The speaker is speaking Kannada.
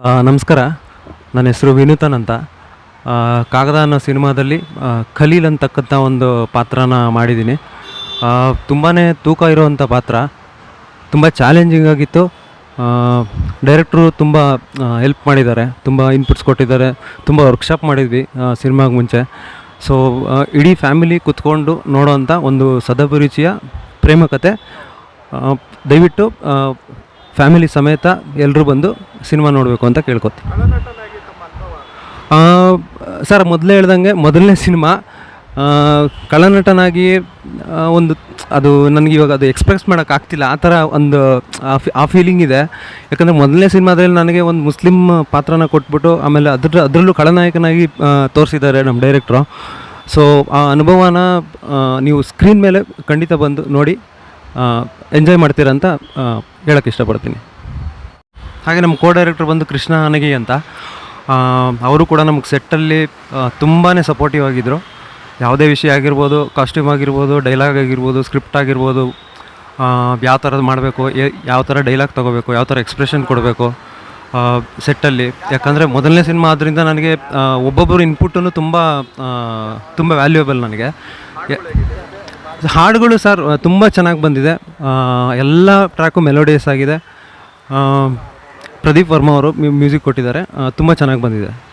ನಮಸ್ಕಾರ. ನನ್ನ ಹೆಸರು ವಿನೂತನ್ ಅಂತ. ಕಾಗದ ಅನ್ನೋ ಸಿನಿಮಾದಲ್ಲಿ ಖಲೀಲ್ ಅಂತಕ್ಕಂಥ ಒಂದು ಪಾತ್ರನ ಮಾಡಿದ್ದೀನಿ. ತುಂಬಾ ತೂಕ ಇರುವಂಥ ಪಾತ್ರ. ತುಂಬ ಚಾಲೆಂಜಿಂಗ್ ಆಗಿತ್ತು. ಡೈರೆಕ್ಟ್ರು ತುಂಬ ಹೆಲ್ಪ್ ಮಾಡಿದ್ದಾರೆ. ತುಂಬ ಇನ್ಪುಟ್ಸ್ ಕೊಟ್ಟಿದ್ದಾರೆ. ತುಂಬ ವರ್ಕ್ಶಾಪ್ ಮಾಡಿದ್ವಿ ಸಿನಿಮಾಗೆ ಮುಂಚೆ. ಸೊ ಇಡೀ ಫ್ಯಾಮಿಲಿ ಕುತ್ಕೊಂಡು ನೋಡೋವಂಥ ಒಂದು ಸದಭಿರುಚಿಯ ಪ್ರೇಮ ಕತೆ ದಯವಿಟ್ಟು ಫ್ಯಾಮಿಲಿ ಸಮೇತ ಎಲ್ಲರೂ ಬಂದು ಸಿನಿಮಾ ನೋಡಬೇಕು ಅಂತ ಕೇಳ್ಕೊತೀನಿ ಆ, ಸರ್ ಮೊದಲೇ ಹೇಳ್ದಂಗೆ ಮೊದಲನೇ ಸಿನಿಮಾ ಕಳನಟನಾಗಿ ಒಂದು ಅದು ನನಗೆ ಇವಾಗ ಅದು ಎಕ್ಸ್ಪ್ರೆಸ್ ಮಾಡೋಕ್ಕಾಗ್ತಿಲ್ಲ ಆ ಥರ ಒಂದು ಆ ಫೀಲಿಂಗ್ ಇದೆ. ಯಾಕಂದರೆ ಮೊದಲನೇ ಸಿನಿಮಾದಲ್ಲಿ ನನಗೆ ಒಂದು ಮುಸ್ಲಿಂ ಪಾತ್ರನ ಕೊಟ್ಬಿಟ್ಟು ಆಮೇಲೆ ಅದ್ರ ಅದರಲ್ಲೂ ಖಳನಾಯಕನಾಗಿ ತೋರಿಸಿದ್ದಾರೆ ನಮ್ಮ ಡೈರೆಕ್ಟ್ರು ಸೊ ಆ ಅನುಭವನ ನೀವು ಸ್ಕ್ರೀನ್ ಮೇಲೆ ಖಂಡಿತ ಬಂದು ನೋಡಿ. ಎಂಜಾಯ್ ಮಾಡ್ತೀರಂತ ಹೇಳೋಕ್ಕೆ ಇಷ್ಟಪಡ್ತೀನಿ. ಹಾಗೆ ನಮ್ಮ ಕೋ ಡೈರೆಕ್ಟರ್ ಬಂದು ಕೃಷ್ಣ ಅನಗಿ ಅಂತ. ಅವರು ಕೂಡ ನಮಗೆ ಸೆಟ್ಟಲ್ಲಿ ತುಂಬಾ ಸಪೋರ್ಟಿವ್ ಆಗಿದ್ದರು ಯಾವುದೇ ವಿಷಯ ಆಗಿರ್ಬೋದು ಕಾಸ್ಟ್ಯೂಮ್ ಆಗಿರ್ಬೋದು ಡೈಲಾಗ್ ಆಗಿರ್ಬೋದು ಸ್ಕ್ರಿಪ್ಟ್ ಆಗಿರ್ಬೋದು ಯಾವ ಥರದ್ದು ಮಾಡಬೇಕು ಯಾವ ಥರ ಡೈಲಾಗ್ ತೊಗೋಬೇಕು, ಯಾವ ಥರ ಎಕ್ಸ್ಪ್ರೆಷನ್ ಕೊಡಬೇಕು ಸೆಟ್ಟಲ್ಲಿ ಯಾಕಂದರೆ ಮೊದಲನೇ ಸಿನಿಮಾ ಆದ್ದರಿಂದ ನನಗೆ ಒಬ್ಬೊಬ್ಬರು ಇನ್ಪುಟ್ಟನ್ನು ತುಂಬ ತುಂಬ ವ್ಯಾಲ್ಯೂಯಬಲ್ ನನಗೆ. ಹಾಡುಗಳು ಸರ್ ತುಂಬ ಚೆನ್ನಾಗಿ ಬಂದಿದೆ. ಎಲ್ಲ ಟ್ರ್ಯಾಕು ಮೆಲೋಡಿಯಸ್ ಆಗಿದೆ. ಪ್ರದೀಪ್ ವರ್ಮಾ ಅವರು ಮ್ಯೂಸಿಕ್ ಕೊಟ್ಟಿದ್ದಾರೆ. ತುಂಬ ಚೆನ್ನಾಗಿ ಬಂದಿದೆ.